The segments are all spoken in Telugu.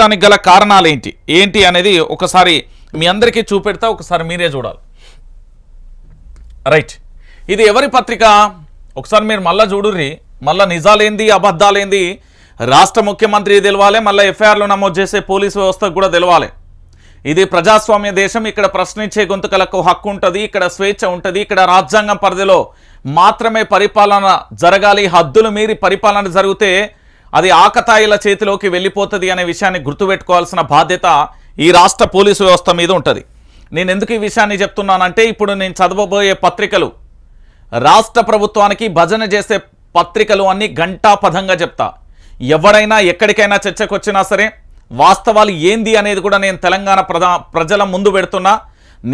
దానికి గల కారణాలు ఏంటి ఏంటి అనేది ఒకసారి మీ అందరికీ చూపెడతా ఒకసారి మీరే చూడాలి. రైట్. ఇది ఎవరి పత్రిక? ఒకసారి మీరు మళ్ళా చూడుర్రి. మళ్ళా నిజాలేంది అబద్ధాలేంది? రాష్ట్ర ముఖ్యమంత్రి తెలవాలి మళ్ళీ ఎఫ్ఐఆర్లు నమోదు చేసే పోలీసు వ్యవస్థకు కూడా తెలవాలి. ఇది ప్రజాస్వామ్య దేశం ఇక్కడ ప్రశ్నించే గొంతుకలకు హక్కు ఉంటుంది ఇక్కడ స్వేచ్ఛ ఉంటుంది ఇక్కడ రాజ్యాంగం పరిధిలో మాత్రమే పరిపాలన జరగాలి హద్దులు మీరి పరిపాలన జరిగితే అది ఆకతాయిల చేతిలోకి వెళ్ళిపోతుంది అనే విషయాన్ని గుర్తుపెట్టుకోవాల్సిన బాధ్యత ఈ రాష్ట్ర పోలీసు వ్యవస్థ మీద ఉంటుంది. నేను ఎందుకు ఈ విషయాన్ని చెప్తున్నానంటే ఇప్పుడు నేను చదవబోయే పత్రికలు రాష్ట్ర ప్రభుత్వానికి భజన చేసే పత్రికలు అన్నీ గంటాపథంగా చెప్తా. ఎవడైనా ఎక్కడికైనా చర్చకు వచ్చినా సరే వాస్తవాలు ఏంది అనేది కూడా నేను తెలంగాణ ప్రజా ప్రజల ముందు పెడుతున్నా.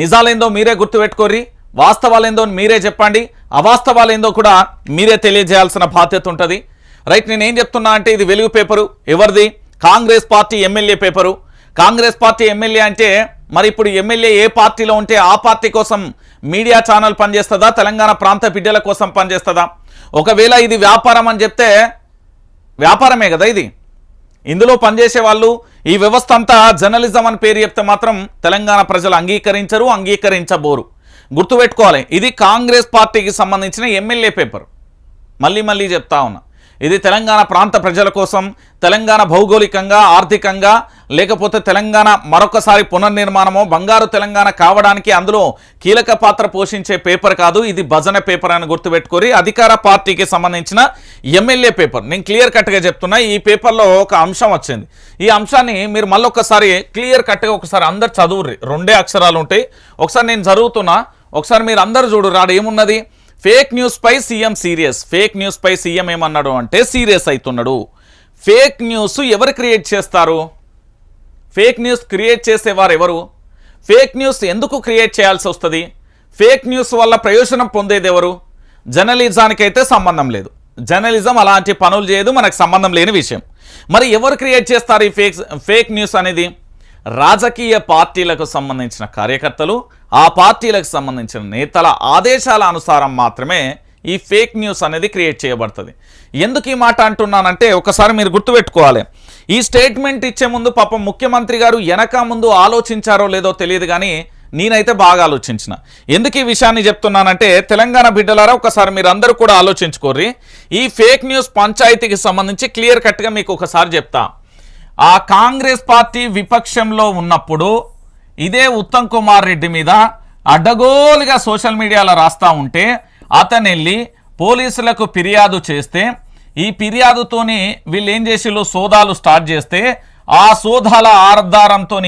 నిజాలేందో మీరే గుర్తుపెట్టుకోర్రి వాస్తవాలేందో మీరే చెప్పండి అవాస్తవాలేందో కూడా మీరే తెలియజేయాల్సిన బాధ్యత ఉంటుంది. రైట్ నేను ఏం చెప్తున్నా అంటే ఇది వెలుగు పేపరు. ఎవరిది? Congress party MLA paper. Congress party MLA అంటే మరి ఇప్పుడు ఎమ్మెల్యే ఏ పార్టీలో ఉంటే ఆ పార్టీ కోసం మీడియా ఛానల్ పనిచేస్తుందా? తెలంగాణ ప్రాంత బిడ్డల కోసం పనిచేస్తుందా? ఒకవేళ ఇది వ్యాపారం అని చెప్తే వ్యాపారమే కదా ఇది. ఇందులో పనిచేసే వాళ్ళు ఈ వ్యవస్థ అంతా జర్నలిజం అని పేరు చెప్తే మాత్రం తెలంగాణ ప్రజలు అంగీకరించరు అంగీకరించబోరు. గుర్తుపెట్టుకోవాలి ఇది కాంగ్రెస్ పార్టీకి సంబంధించిన ఎమ్మెల్యే పేపర్. మళ్ళీ మళ్ళీ చెప్తా ఉన్నా. ఇది తెలంగాణ ప్రాంత ప్రజల కోసం తెలంగాణ భౌగోళికంగా ఆర్థికంగా లేకపోతే తెలంగాణ మరొకసారి పునర్నిర్మాణమో బంగారు తెలంగాణ కావడానికి అందులో కీలక పాత్ర పోషించే పేపర్ కాదు ఇది భజన పేపర్ అని గుర్తుపెట్టుకొని అధికార పార్టీకి సంబంధించిన ఎమ్మెల్యే పేపర్. నేను క్లియర్ కట్గా చెప్తున్నా ఈ పేపర్లో ఒక అంశం వచ్చింది. ఈ అంశాన్ని మీరు మళ్ళొకసారి క్లియర్ కట్గా ఒకసారి అందరు చదువుర్రి. రెండే అక్షరాలు ఉంటాయి. ఒకసారి నేను చదువుతున్నా ఒకసారి మీరు అందరు చూడు రాడు ఏమున్నది? ఫేక్ న్యూస్ పై సీఎం సీరియస్. ఫేక్ న్యూస్ పై సీఎం ఏమన్నాడు అంటే సీరియస్ అవుతున్నాడు ఫేక్ న్యూస్ ఎవరు క్రియేట్ చేస్తారు? ఫేక్ న్యూస్ క్రియేట్ చేసేవారు ఎవరు? ఫేక్ న్యూస్ ఎందుకు క్రియేట్ చేయాల్సి వస్తుంది? ఫేక్ న్యూస్ వల్ల ప్రయోజనం పొందేది ఎవరు? జర్నలిజానికైతే సంబంధం లేదు. జర్నలిజం అలాంటి పనులు చేయదు మనకు సంబంధం లేని విషయం. మరి ఎవరు క్రియేట్ చేస్తారు ఈ ఫేక్ ఫేక్ న్యూస్ అనేది? రాజకీయ పార్టీలకు సంబంధించిన కార్యకర్తలు ఆ పార్టీలకు సంబంధించిన నేతల ఆదేశాల అనుసారం మాత్రమే ఈ ఫేక్ న్యూస్ అనేది క్రియేట్ చేయబడుతుంది. ఎందుకు ఈ మాట అంటున్నానంటే ఒకసారి మీరు గుర్తుపెట్టుకోవాలి. ఈ స్టేట్మెంట్ ఇచ్చే ముందు పాపం ముఖ్యమంత్రి గారు వెనక ముందు ఆలోచించారో లేదో తెలియదు కానీ నేనైతే బాగా ఆలోచించిన. ఎందుకు ఈ విషయాన్ని చెప్తున్నానంటే తెలంగాణ బిడ్డలారా ఒకసారి మీరు అందరూ కూడా ఆలోచించుకోర్రి. ఈ ఫేక్ న్యూస్ పంచాయతీకి సంబంధించి క్లియర్ కట్గా మీకు ఒకసారి చెప్తా. ఆ కాంగ్రెస్ పార్టీ విపక్షంలో ఉన్నప్పుడు ఇదే ఉత్తమ్ కుమార్ రెడ్డి మీద అడ్డగోలుగా సోషల్ మీడియాలో రాస్తా ఉంటే అతను వెళ్ళి పోలీసులకు ఫిర్యాదు చేస్తే ఈ ఫిర్యాదుతోని వీళ్ళు ఏం చేసిర్రు సోదాలు స్టార్ట్ చేస్తే ఆ సోదాల ఆధారంతో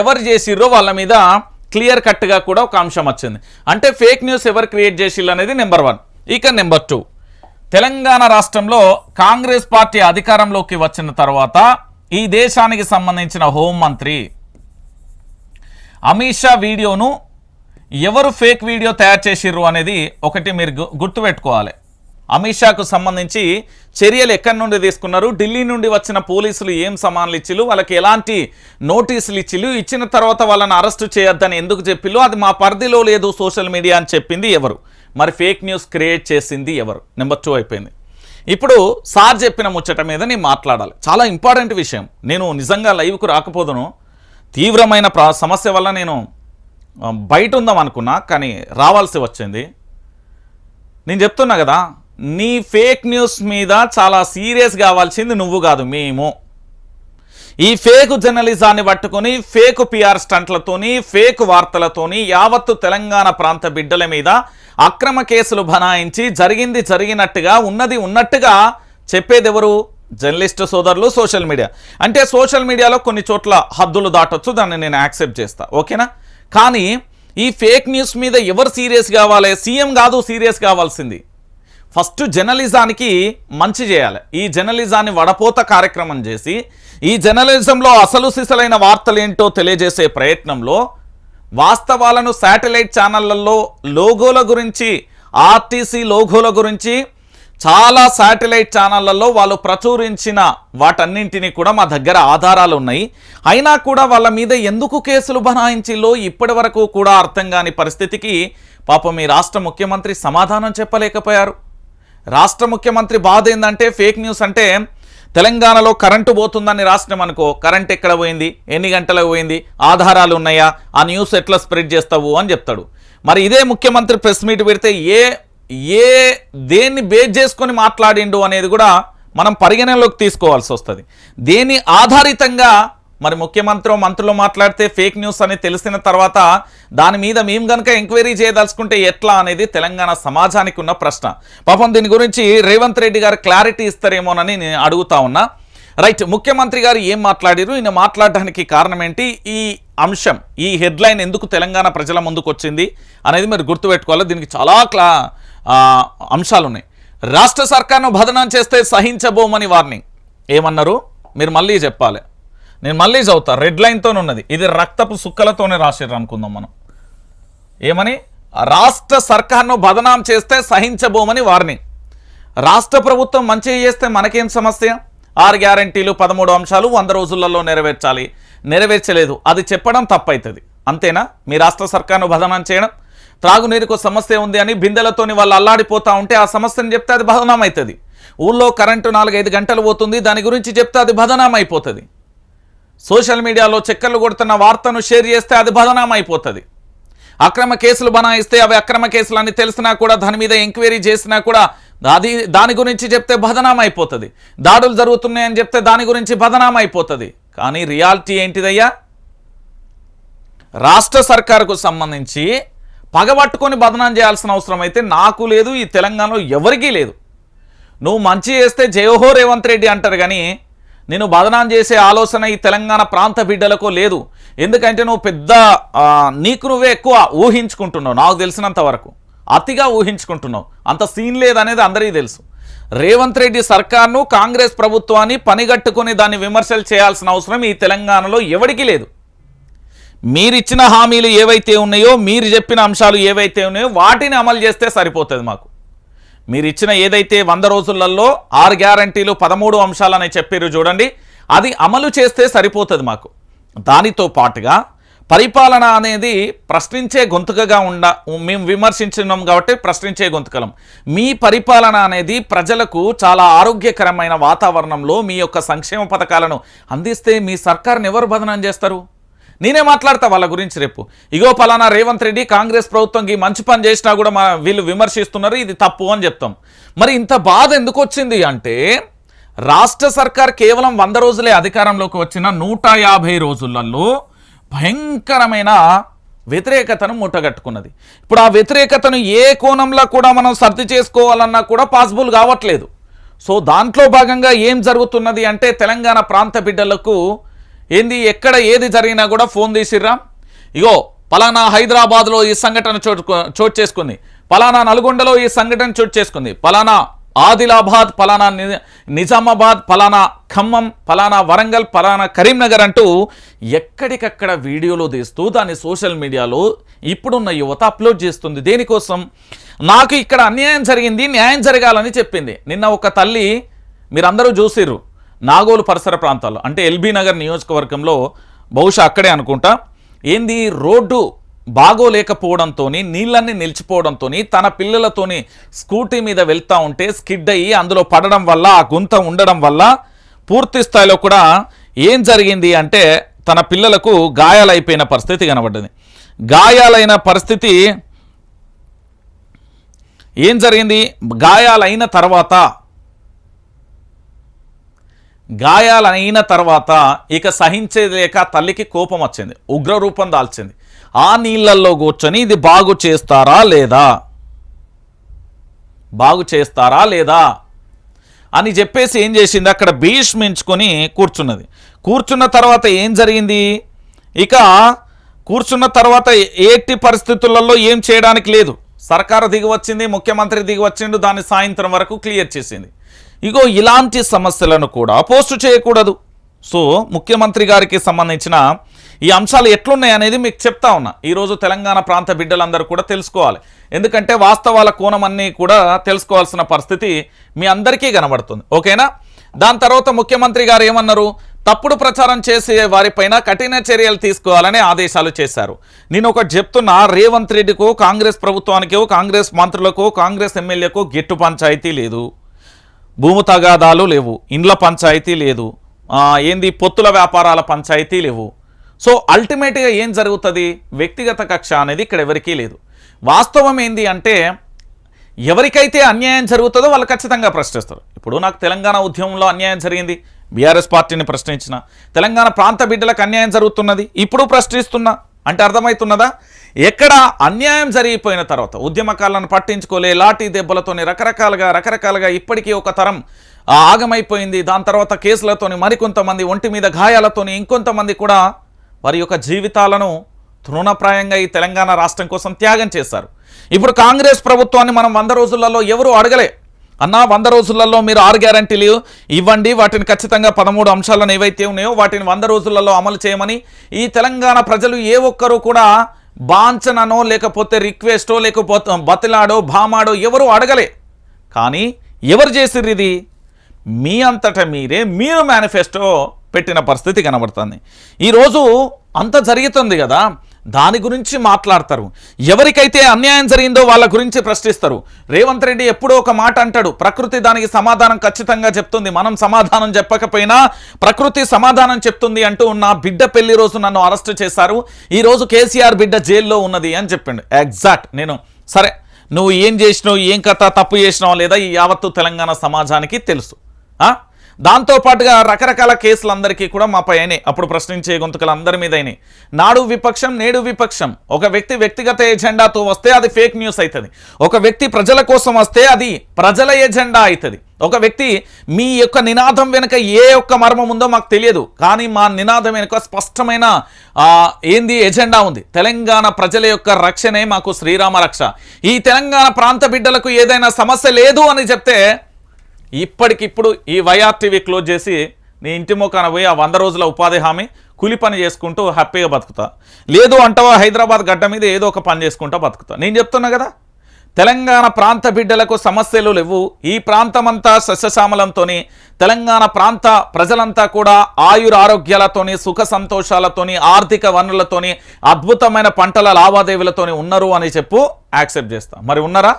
ఎవరు చేసిర్రో వాళ్ళ మీద క్లియర్ కట్గా కూడా ఒక అంశం వచ్చింది. అంటే ఫేక్ న్యూస్ ఎవరు క్రియేట్ చేసిర్రు అనేది నెంబర్ వన్. ఇక నెంబర్ టూ. తెలంగాణ రాష్ట్రంలో కాంగ్రెస్ పార్టీ అధికారంలోకి వచ్చిన తర్వాత ఈ దేశానికి సంబంధించిన హోంమంత్రి అమిత్ షా వీడియోను ఎవరు ఫేక్ వీడియో తయారు చేసిర్రు అనేది ఒకటి మీరు గు- గుర్తుపెట్టుకోవాలి. అమిత్ షాకు సంబంధించి చర్యలు ఎక్కడి నుండి తీసుకున్నారు? ఢిల్లీ నుండి వచ్చిన పోలీసులు ఏం సమాన్లు ఇచ్చిలు వాళ్ళకి ఎలాంటి నోటీసులు ఇచ్చిలు ఇచ్చిన తర్వాత వాళ్ళని అరెస్టు చేయొద్దని ఎందుకు చెప్పిల్లు అది మా పరిధిలో లేదు సోషల్ మీడియా అని చెప్పింది ఎవరు? మరి ఫేక్ న్యూస్ క్రియేట్ చేసింది ఎవరు? నెంబర్ టూ అయిపోయింది. ఇప్పుడు సార్ చెప్పిన ముచ్చట మీద నేను మాట్లాడాలి. చాలా ఇంపార్టెంట్ విషయం. నేను నిజంగా లైవ్కు రాకపోదును. తీవ్రమైన సమస్య వల్ల నేను బయట ఉందాం అనుకున్నా కానీ రావాల్సి వచ్చింది. నేను చెప్తున్నా కదా నీ ఫేక్ న్యూస్ మీద చాలా సీరియస్ కావాల్సింది నువ్వు కాదు మేము. ఈ ఫేక్ జర్నలిజాన్ని పట్టుకొని ఫేక్ పిఆర్ స్టంట్లతోని ఫేక్ వార్తలతోని యావత్తు తెలంగాణ ప్రాంత బిడ్డల మీద అక్రమ కేసులు బనాయించి జరిగింది జరిగినట్టుగా ఉన్నది ఉన్నట్టుగా చెప్పేదెవరు? జర్నలిస్టు సోదరులు సోషల్ మీడియా. అంటే సోషల్ మీడియాలో కొన్ని చోట్ల హద్దులు దాటొచ్చు దాన్ని నేను యాక్సెప్ట్ చేస్తా. ఓకేనా? కానీ ఈ ఫేక్ న్యూస్ మీద ఎవరు సీరియస్ కావాలి? సీఎం కాదు సీరియస్ కావాల్సింది. ఫస్ట్ జర్నలిజానికి మంచి చేయాలి. ఈ జర్నలిజాన్ని వడపోత కార్యక్రమం చేసి ఈ జర్నలిజంలో అసలు సిసలైన వార్తలు ఏంటో తెలియజేసే ప్రయత్నంలో వాస్తవాలను శాటిలైట్ ఛానళ్ళలో లోగోల గురించి ఆర్టీసీ లోగోల గురించి చాలా శాటిలైట్ ఛానళ్ళలో వాళ్ళు ప్రచురించిన వాటన్నింటినీ కూడా మా దగ్గర ఆధారాలు ఉన్నాయి. అయినా కూడా వాళ్ళ మీద ఎందుకు కేసులు బనాయించిలో ఇప్పటి వరకు కూడా అర్థం కాని పరిస్థితికి పాపం మీ రాష్ట్ర ముఖ్యమంత్రి సమాధానం చెప్పలేకపోయారు. రాష్ట్ర ముఖ్యమంత్రి బాధ ఏంటంటే ఫేక్ న్యూస్ అంటే తెలంగాణలో కరెంటు పోతుందని రాష్ట్రం అనుకో కరెంట్ ఎక్కడ పోయింది ఎన్ని గంటలకు పోయింది ఆధారాలు ఉన్నాయా ఆ న్యూస్ ఎట్లా స్ప్రెడ్ చేస్తావు అని చెప్తాడు. మరి ఇదే ముఖ్యమంత్రి ప్రెస్ మీట్ పెడితే ఏ ఏ దేన్ని బేస్ చేసుకొని మాట్లాడిండు అనేది కూడా మనం పరిగణనలోకి తీసుకోవాల్సి వస్తుంది. దేని ఆధారితంగా మరి ముఖ్యమంత్రి మంత్రులు మాట్లాడితే ఫేక్ న్యూస్ అని తెలిసిన తర్వాత దాని మీద మేము కనుక ఎంక్వైరీ చేయదలుచుకుంటే ఎట్లా అనేది తెలంగాణ సమాజానికి ఉన్న ప్రశ్న. పాపం దీని గురించి రేవంత్ రెడ్డి గారు క్లారిటీ ఇస్తారేమోనని నేను అడుగుతా ఉన్నా. రైట్ ముఖ్యమంత్రి గారు ఏం మాట్లాడారు ఈయన మాట్లాడడానికి కారణం ఏంటి? ఈ అంశం ఈ హెడ్లైన్ ఎందుకు తెలంగాణ ప్రజల ముందుకు వచ్చింది అనేది మీరు గుర్తుపెట్టుకోవాలి. దీనికి చాలా క్లా అంశాలు ఉన్నాయి రాష్ట్ర సర్కార్ను భదనం చేస్తే సహించబోమని వార్నింగ్. ఏమన్నారు? మీరు మళ్ళీ చెప్పాలి. నేను మళ్ళీ చదువుతా. రెడ్ లైన్తో ఉన్నది. ఇది రక్తపు సుక్కలతోనే రాసిర్రు అనుకుందాం మనం. ఏమని? రాష్ట్ర సర్కార్ను బదనాం చేస్తే సహించబోమని వార్నింగ్. రాష్ట్ర ప్రభుత్వం మంచి చేస్తే మనకేం సమస్య? ఆరు గ్యారంటీలు పదమూడు అంశాలు వంద రోజులలో నెరవేర్చాలి. నెరవేర్చలేదు. అది చెప్పడం తప్పవుతుంది అంతేనా? మీ రాష్ట్ర సర్కార్ను బదనాం చేయడం? త్రాగునీరుకు సమస్య ఉంది అని బిందెలతోని వాళ్ళు అల్లాడిపోతూ ఉంటే ఆ సమస్యను చెప్తే అది బదనాం అవుతుంది ఊళ్ళో కరెంటు నాలుగైదు గంటలు పోతుంది దాని గురించి చెప్తే అది బదనాం అయిపోతుంది సోషల్ మీడియాలో చెక్కర్లు కొడుతున్న వార్తను షేర్ చేస్తే అది బదనాం అయిపోతుంది అక్రమ కేసులు బనాయిస్తే అవి అక్రమ కేసులు అని తెలిసినా కూడా దాని మీద ఎంక్వైరీ చేసినా కూడా అది దాని గురించి చెప్తే బదనాం అయిపోతుంది దాడులు జరుగుతున్నాయని చెప్తే దాని గురించి బదనాం అయిపోతుంది కానీ రియాలిటీ ఏంటిదయ్యా? రాష్ట్ర సర్కారుకు సంబంధించి పగబట్టుకొని బదనాం చేయాల్సిన అవసరం అయితే నాకు లేదు ఈ తెలంగాణలో ఎవరికీ లేదు. నువ్వు మంచి చేస్తే జయహో రేవంత్ రెడ్డి అంటారు కానీ నేను బదనాం చేసే ఆలోచన ఈ తెలంగాణ ప్రాంత బిడ్డలకు లేదు. ఎందుకంటే నువ్వు పెద్ద నీకు నువ్వే ఎక్కువ ఊహించుకుంటున్నావు నాకు తెలిసినంత వరకు. అతిగా ఊహించుకుంటున్నావు. అంత సీన్ లేదనేది అందరికీ తెలుసు. రేవంత్ రెడ్డి సర్కార్ను కాంగ్రెస్ ప్రభుత్వాన్ని పనిగట్టుకుని దాన్ని విమర్శలు చేయాల్సిన అవసరం ఈ తెలంగాణలో ఎవరికీ లేదు. మీరిచ్చిన హామీలు ఏవైతే ఉన్నాయో మీరు చెప్పిన అంశాలు ఏవైతే ఉన్నాయో వాటిని అమలు చేస్తే సరిపోతుంది మాకు. మీరు ఇచ్చిన ఏదైతే వంద రోజులలో ఆరు గ్యారంటీలు పదమూడు అంశాలని చెప్పారు చూడండి అది అమలు చేస్తే సరిపోతుంది మాకు. దానితో పాటుగా పరిపాలన అనేది ప్రశ్నించే గొంతుకగా ఉండ మేము విమర్శించినాం కాబట్టి ప్రశ్నించే గొంతుకలం. మీ పరిపాలన అనేది ప్రజలకు చాలా ఆరోగ్యకరమైన వాతావరణంలో మీ యొక్క సంక్షేమ పథకాలను అందిస్తే మీ సర్కార్ని ఎవరు బదనం చేస్తారు? నేనే మాట్లాడతా వాళ్ళ గురించి రేపు. ఇగో పలానా రేవంత్ రెడ్డి కాంగ్రెస్ ప్రభుత్వంకి మంచి పని చేసినా కూడా మా వీళ్ళు విమర్శిస్తున్నారు ఇది తప్పు అని చెప్తాం. మరి ఇంత బాధ ఎందుకు వచ్చింది అంటే రాష్ట్ర సర్కార్ కేవలం వంద రోజులే అధికారంలోకి వచ్చిన నూట యాభై రోజులలో భయంకరమైన వ్యతిరేకతను మూటగట్టుకున్నది. ఇప్పుడు ఆ వ్యతిరేకతను ఏ కోణంలో కూడా మనం సర్ది చేసుకోవాలన్నా కూడా పాసిబుల్ కావట్లేదు. సో దాంట్లో భాగంగా ఏం జరుగుతున్నది అంటే తెలంగాణ ప్రాంత బిడ్డలకు ఏంది ఎక్కడ ఏది జరిగినా కూడా ఫోన్ తీసిర్రా? ఇగో పలానా హైదరాబాద్లో ఈ సంఘటన చోటు చోటు చేసుకుంది. పలానా నల్గొండలో ఈ సంఘటన చోటు చేసుకుంది. పలానా ఆదిలాబాద్ పలానా నిజామాబాద్ పలానా ఖమ్మం పలానా వరంగల్ పలానా కరీంనగర్ అంటూ ఎక్కడికక్కడ వీడియోలు తీస్తూ దాన్ని సోషల్ మీడియాలో ఇప్పుడున్న యువత అప్లోడ్ చేస్తుంది. దేనికోసం? నాకు ఇక్కడ అన్యాయం జరిగింది న్యాయం జరగాలని చెప్పింది. నిన్న ఒక తల్లి మీరందరూ చూసిర్రు. నాగోలు పరిసర ప్రాంతాల్లో అంటే ఎల్బీ నగర్ నియోజకవర్గంలో బహుశా అక్కడే అనుకుంటా ఏంది రోడ్డు బాగోలేకపోవడంతో నీళ్ళన్నీ నిలిచిపోవడంతో తన పిల్లలతోని స్కూటీ మీద వెళ్తా ఉంటే స్కిడ్ అయ్యి అందులో పడడం వల్ల ఆ గుంత ఉండడం వల్ల పూర్తి స్థాయిలో కూడా ఏం జరిగింది అంటే తన పిల్లలకు గాయాలైపోయిన పరిస్థితి కనబడ్డది. గాయాలైన పరిస్థితి ఏం జరిగింది? గాయాలైన తర్వాత గాయాలైన తర్వాత ఇక సహించలేక లేక తల్లికి కోపం వచ్చింది ఉగ్ర రూపం దాల్చింది. ఆ నీళ్ళల్లో కూర్చొని ఇది బాగు చేస్తారా లేదా? బాగు చేస్తారా లేదా? అని చెప్పేసి ఏం చేసింది? అక్కడ భీష్మించుకొని కూర్చున్నది. కూర్చున్న తర్వాత ఏం జరిగింది? ఇక కూర్చున్న తర్వాత ఏటి పరిస్థితులలో ఏం చేయడానికి లేదు. సర్కారు దిగి వచ్చింది ముఖ్యమంత్రి దిగి వచ్చిండు దాన్ని సాయంత్రం వరకు క్లియర్ చేసింది. ఇగో ఇలాంటి సమస్యలను కూడా పోస్టు చేయకూడదు. సో ముఖ్యమంత్రి గారికి సంబంధించిన ఈ అంశాలు ఎట్లున్నాయి అనేది మీకు చెప్తా ఉన్నా. ఈరోజు తెలంగాణ ప్రాంత బిడ్డలందరూ కూడా తెలుసుకోవాలి. ఎందుకంటే వాస్తవాల కోణం అన్నీ కూడా తెలుసుకోవాల్సిన పరిస్థితి మీ అందరికీ కనబడుతుంది. ఓకేనా? దాని తర్వాత ముఖ్యమంత్రి గారు ఏమన్నారు? తప్పుడు ప్రచారం చేసే వారిపైన కఠిన చర్యలు తీసుకోవాలని ఆదేశాలు చేశారు. నేను ఒకటి చెప్తున్నా రేవంత్ రెడ్డికో కాంగ్రెస్ ప్రభుత్వానికో కాంగ్రెస్ మంత్రులకో కాంగ్రెస్ ఎమ్మెల్యేకో గిట్టు పంచాయతీ లేదు. భూము తగాదాలు లేవు ఇండ్ల పంచాయతీ లేదు ఏంది పొత్తుల వ్యాపారాల పంచాయతీ లేవు. సో అల్టిమేట్గా ఏం జరుగుతుంది? వ్యక్తిగత కక్ష అనేది ఇక్కడ ఎవరికీ లేదు. వాస్తవం ఏంది అంటే ఎవరికైతే అన్యాయం జరుగుతుందో వాళ్ళు ఖచ్చితంగా ప్రశ్నిస్తారు. ఇప్పుడు నాకు తెలంగాణ ఉద్యమంలో అన్యాయం జరిగింది బీఆర్ఎస్ పార్టీని ప్రశ్నించిన తెలంగాణ ప్రాంత బిడ్డలకు అన్యాయం జరుగుతున్నది ఇప్పుడు ప్రశ్నిస్తున్నా అంటే అర్థమవుతున్నదా ఎక్కడ అన్యాయం జరిగిపోయిన తర్వాత ఉద్యమకాలను పట్టించుకోలే లాఠీ దెబ్బలతోని రకరకాలుగా రకరకాలుగా ఇప్పటికీ ఒక తరం ఆగమైపోయింది. దాని తర్వాత కేసులతోని మరికొంతమంది ఒంటి మీద గాయాలతోని ఇంకొంతమంది కూడా వారి యొక్క జీవితాలను తృణప్రాయంగా ఈ తెలంగాణ రాష్ట్రం కోసం త్యాగం చేశారు. ఇప్పుడు కాంగ్రెస్ ప్రభుత్వాన్ని మనం వంద రోజులలో ఎవరూ అడగలే. అన్నా వంద రోజులలో మీరు ఆరు గ్యారంటీలు ఇవ్వండి. వాటిని ఖచ్చితంగా పదమూడు అంశాలను ఏవైతే ఉన్నాయో వాటిని వంద రోజులలో అమలు చేయమని ఈ తెలంగాణ ప్రజలు ఏ ఒక్కరు కూడా బాంచననో లేకపోతే రిక్వెస్టో లేకపోతే బతిలాడో భామాడో ఎవరు అడగలే. కానీ ఎవరు చేసిర్రు ఇది? మీ అంతటా మీరే మీరు మేనిఫెస్టో పెట్టిన పరిస్థితి కనబడుతుంది. ఈరోజు అంత జరుగుతుంది కదా. దాని గురించి మాట్లాడతారు. ఎవరికైతే అన్యాయం జరిగిందో వాళ్ళ గురించి ప్రశ్నిస్తారు. రేవంత్ రెడ్డి ఎప్పుడో ఒక మాట అంటాడు ప్రకృతి దానికి సమాధానం ఖచ్చితంగా చెప్తుంది మనం సమాధానం చెప్పకపోయినా ప్రకృతి సమాధానం చెప్తుంది అంటూ నా బిడ్డ పెళ్ళి రోజు నన్ను అరెస్ట్ చేశారు. ఈరోజు కేసీఆర్ బిడ్డ జైల్లో ఉన్నది అని చెప్పిండు. ఎగ్జాక్ట్ నేను సరే నువ్వు ఏం చేసినావు ఏం కథ తప్పు చేసినావు లేదా ఈ యావత్తు తెలంగాణ సమాజానికి తెలుసు. ఆ? దాంతోపాటుగా రకరకాల కేసులందరికీ కూడా మా పైనే అప్పుడు ప్రశ్నించే గొంతుకలు అందరి మీద అయినాయి నాడు విపక్షం నేడు విపక్షం. ఒక వ్యక్తి వ్యక్తిగత ఎజెండాతో వస్తే అది ఫేక్ న్యూస్ అవుతుంది ఒక వ్యక్తి ప్రజల కోసం వస్తే అది ప్రజల ఎజెండా అవుతుంది ఒక వ్యక్తి మీ యొక్క నినాదం వెనుక ఏ యొక్క మర్మం ఉందో మాకు తెలియదు. కానీ మా నినాదం వెనుక స్పష్టమైన ఏంది ఎజెండా ఉంది. తెలంగాణ ప్రజల యొక్క రక్షణే మాకు శ్రీరామ రక్ష. ఈ తెలంగాణ ప్రాంత బిడ్డలకు ఏదైనా సమస్య లేదు అని చెప్తే ఇప్పటికిప్పుడు ఈ వైఆర్టీవీ క్లోజ్ చేసి నీ ఇంటి ముఖాన పోయి ఆ వంద రోజుల ఉపాధి హామీ కూలి పని చేసుకుంటూ హ్యాపీగా బతుకుతా. లేదు అంటావా హైదరాబాద్ గడ్డ మీద ఏదో ఒక పని చేసుకుంటా బతుకుతా. నేను చెప్తున్నా కదా తెలంగాణ ప్రాంత బిడ్డలకు సమస్యలు లేవు. ఈ ప్రాంతమంతా సస్యశ్యామలంతో తెలంగాణ ప్రాంత ప్రజలంతా కూడా ఆయుర ఆరోగ్యాలతోని సుఖ సంతోషాలతోని ఆర్థిక వనరులతోని అద్భుతమైన పంటల లావాదేవీలతోని ఉన్నారు అని చెప్పు యాక్సెప్ట్ చేస్తా. మరి ఉన్నారా?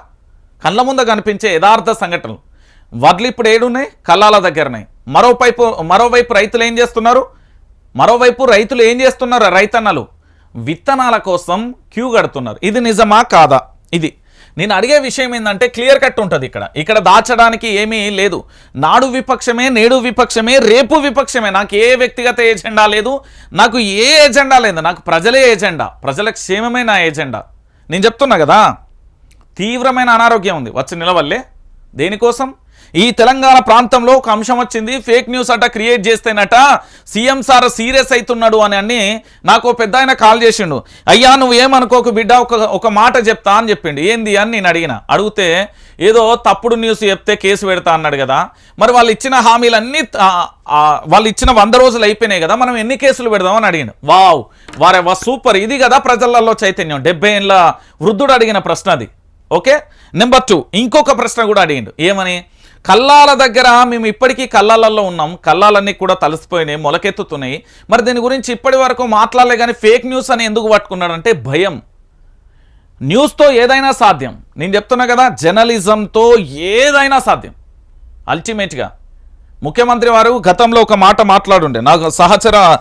కళ్ళ ముందు కనిపించే యథార్థ సంఘటనలు. వడ్లు ఇప్పుడు ఏడున్నాయి? కళ్ళాల దగ్గరనే. మరోవైపు మరోవైపు రైతులు ఏం చేస్తున్నారు? మరోవైపు రైతులు ఏం చేస్తున్నారు? రైతన్నలు విత్తనాల కోసం క్యూ కడుతున్నారు. ఇది నిజమా కాదా? ఇది. నేను అడిగే విషయం ఏంటంటే క్లియర్ కట్ ఉంటుంది ఇక్కడ. ఇక్కడ దాచడానికి ఏమీ లేదు. నాడు విపక్షమే నేడు విపక్షమే రేపు విపక్షమే. నాకు ఏ వ్యక్తిగత ఏజెండా లేదు. నాకు ఏ ఏజెండా లేదు. నాకు ప్రజలే ఏజెండా. ప్రజల క్షేమమే నా ఏజెండా. నేను చెప్తున్నా కదా? తీవ్రమైన అనారోగ్యం ఉంది. వచ్చి నిలవల్లే దేనికోసం? ఈ తెలంగాణ ప్రాంతంలో ఒక అంశం వచ్చింది. ఫేక్ న్యూస్ అట క్రియేట్ చేస్తేనట సీఎం సార్ సీరియస్ అవుతున్నాడు అని అన్ని నాకు ఓ పెద్ద ఆయన కాల్ చేసిండు. అయ్యా నువ్వు ఏమనుకోకు బిడ్డ ఒక ఒక మాట చెప్తా అని చెప్పిండు. ఏంది అని నేను అడిగిన. అడిగితే ఏదో తప్పుడు న్యూస్ చెప్తే కేసు పెడతా అన్నాడు కదా. మరి వాళ్ళు ఇచ్చిన హామీలన్నీ వాళ్ళు ఇచ్చిన వంద రోజులు అయిపోయినాయి కదా మనం ఎన్ని కేసులు పెడదామని అడిగిండు. వావ్! వారే వా సూపర్. ఇది కదా ప్రజలలో చైతన్యం. డెబ్బై ఏళ్ళ వృద్ధుడు అడిగిన ప్రశ్న అది. ఓకే? నెంబర్ టూ ఇంకొక ప్రశ్న కూడా అడిగిండు. ఏమని? కల్లాల దగ్గర మేము ఇప్పటికీ కల్లాలలో ఉన్నాం. కల్లాలన్నీ కూడా తలసిపోయినాయి మొలకెత్తుతున్నాయి. మరి దీని గురించి ఇప్పటి వరకు మాట్లాడలే కానీ ఫేక్ న్యూస్ అని ఎందుకు పట్టుకున్నాడంటే భయం. న్యూస్తో ఏదైనా సాధ్యం. నేను చెప్తున్నా కదా జర్నలిజంతో ఏదైనా సాధ్యం. అల్టిమేట్గా. ముఖ్యమంత్రి వారు గతంలో ఒక మాట మాట్లాడుండే. నాకు సహచర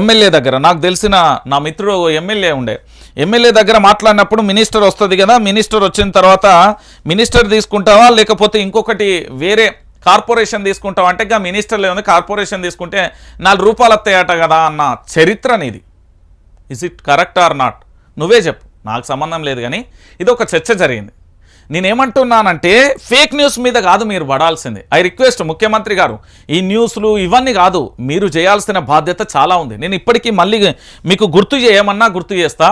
ఎమ్మెల్యే దగ్గర నాకు తెలిసిన నా మిత్రుడు ఎమ్మెల్యే ఉండే. ఎమ్మెల్యే దగ్గర మాట్లాడినప్పుడు మినిస్టర్ వస్తుంది కదా మినిస్టర్ వచ్చిన తర్వాత మినిస్టర్ తీసుకుంటావా? లేకపోతే ఇంకొకటి వేరే కార్పొరేషన్ తీసుకుంటావా? అంటే ఇంకా మినిస్టర్ లేదు కార్పొరేషన్ తీసుకుంటే నాలుగు రూపాయలు వస్తాయట కదా అన్న చరిత్ర నీది. Is it correct or not నువ్వే చెప్పు. నాకు సంబంధం లేదు కానీ ఇది ఒక చర్చ జరిగింది. నేనేమంటున్నానంటే ఫేక్ న్యూస్ మీద కాదు మీరు పడాల్సింది. ఐ రిక్వెస్ట్ ముఖ్యమంత్రి గారు ఈ న్యూస్లు ఇవన్నీ కాదు మీరు చేయాల్సిన బాధ్యత చాలా ఉంది. నేను ఇప్పటికీ మళ్ళీ మీకు గుర్తు చేయమన్నా గుర్తు చేస్తా.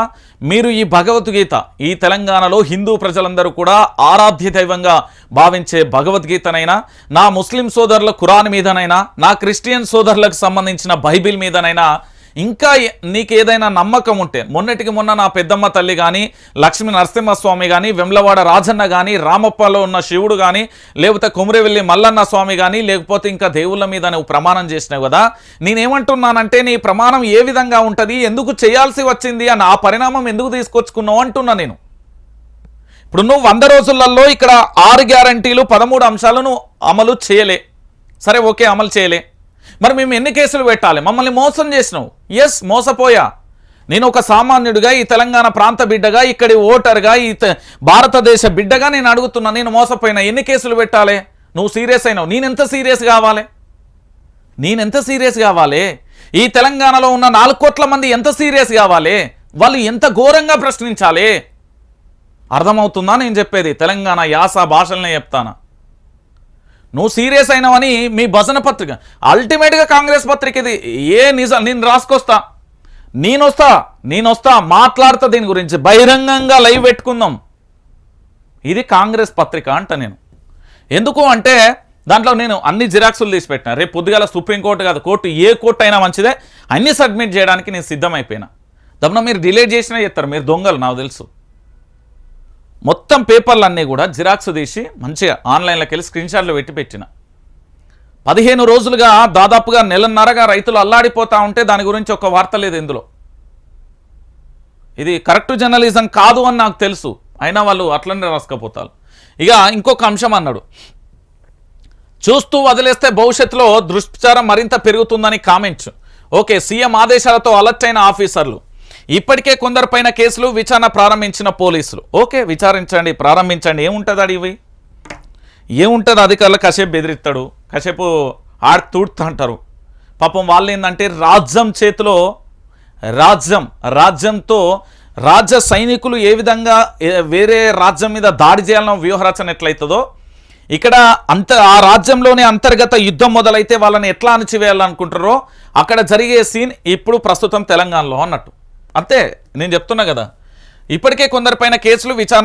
మీరు ఈ భగవద్గీత ఈ తెలంగాణలో హిందూ ప్రజలందరూ కూడా ఆరాధ్య దైవంగా భావించే భగవద్గీతనైనా నా ముస్లిం సోదరుల ఖురాన్ మీదనైనా నా క్రిస్టియన్ సోదరులకు సంబంధించిన బైబిల్ మీదనైనా ఇంకా నీకు ఏదైనా నమ్మకం ఉంటే మొన్నటికి మొన్న నా పెద్దమ్మ తల్లి కానీ లక్ష్మీ నరసింహస్వామి కానీ వెమ్లవాడ రాజన్న కానీ రామప్పలో ఉన్న శివుడు కానీ లేకపోతే కుమరివెల్లి మల్లన్న స్వామి కానీ లేకపోతే ఇంకా దేవుళ్ళ మీద నువ్వు ప్రమాణం చేసినావు కదా నేనేమంటున్నానంటే నీ ప్రమాణం ఏ విధంగా ఉంటుంది ఎందుకు చేయాల్సి వచ్చింది అని ఆ పరిణామం ఎందుకు తీసుకొచ్చుకున్నావు అంటున్నా నేను. ఇప్పుడు నువ్వు వంద రోజులలో ఇక్కడ ఆరు గ్యారంటీలు పదమూడు అంశాలను అమలు చేయలే. సరే ఓకే అమలు చేయలే. మరి మేము ఎన్ని కేసులు పెట్టాలి? మమ్మల్ని మోసం చేసినావు. ఎస్ మోసపోయా. నేను ఒక సామాన్యుడిగా ఈ తెలంగాణ ప్రాంత బిడ్డగా ఇక్కడి ఓటర్గా ఈ భారతదేశ బిడ్డగా నేను అడుగుతున్నా నేను మోసపోయినా. ఎన్ని కేసులు పెట్టాలి? నువ్వు సీరియస్ అయినావు. నేనెంత సీరియస్ కావాలి? నేనెంత సీరియస్ కావాలి? ఈ తెలంగాణలో ఉన్న నాలుగు కోట్ల మంది ఎంత సీరియస్ కావాలి? వాళ్ళు ఎంత ఘోరంగా ప్రశ్నించాలి? అర్థమవుతుందా నేను చెప్పేది? తెలంగాణ యాస భాషలనే చెప్తానా? నువ్వు సీరియస్ అయినావని మీ భజన పత్రిక. అల్టిమేట్గా కాంగ్రెస్ పత్రిక ఇది ఏ నిజం నేను రాసుకొస్తా. నేను వస్తా నేను వస్తా మాట్లాడతా దీని గురించి. బహిరంగంగా లైవ్ పెట్టుకుందాం. ఇది కాంగ్రెస్ పత్రిక అంట నేను. ఎందుకు అంటే దాంట్లో నేను అన్ని జిరాక్సులు తీసి పెట్టిన. రేపు పొద్దుగాల సుప్రీంకోర్టు కాదు కోర్టు ఏ కోర్టు అయినా మంచిదే. అన్ని సబ్మిట్ చేయడానికి నేను సిద్ధమైపోయినా. దమ్మున మీరు డిలేట్ చేసినా చెప్తారు. మీరు దొంగలు నాకు తెలుసు. మొత్తం పేపర్లు అన్నీ కూడా జిరాక్స్ తీసి మంచిగా ఆన్లైన్లోకి వెళ్ళి స్క్రీన్షాట్లు పెట్టి పెట్టిన. పదిహేను రోజులుగా దాదాపుగా నెలన్నరగా రైతులు అల్లాడిపోతూ ఉంటే దాని గురించి ఒక వార్త లేదు ఇందులో. ఇది కరెక్ట్ జర్నలిజం కాదు అని నాకు తెలుసు. అయినా వాళ్ళు అట్లనే రాసుకపోతారు. ఇక ఇంకొక అంశం అన్నాడు. చూస్తూ వదిలేస్తే భవిష్యత్తులో దుష్ప్రచారం మరింత పెరుగుతుందని కామెంట్స్. ఓకే సీఎం ఆదేశాలతో అలర్ట్ అయిన ఆఫీసర్లు. ఇప్పటికే కొందరిపైన కేసులు విచారణ ప్రారంభించిన పోలీసులు. ఓకే విచారించండి ప్రారంభించండి. ఏముంటుంది అడివి? ఏముంటుంది? అధికారులు కాసేపు బెదిరిస్తాడు. కాసేపు ఆడి తూడుతా అంటారు పాపం వాళ్ళు ఏంటంటే రాజ్యం చేతిలో రాజ్యం రాజ్యంతో రాజ్య సైనికులు ఏ విధంగా వేరే రాజ్యం మీద దాడి చేయాలన్న వ్యూహరచన ఎట్లయితుందో ఇక్కడ అంత ఆ రాజ్యంలోనే అంతర్గత యుద్ధం మొదలైతే వాళ్ళని ఎట్లా అణచివేయాలనుకుంటారో అక్కడ జరిగే సీన్ ఇప్పుడు ప్రస్తుతం తెలంగాణలో అన్నట్టు. అంతే నేను చెప్తున్నా కదా. ఇప్పటికే కొందరిపైన కేసులు విచారణ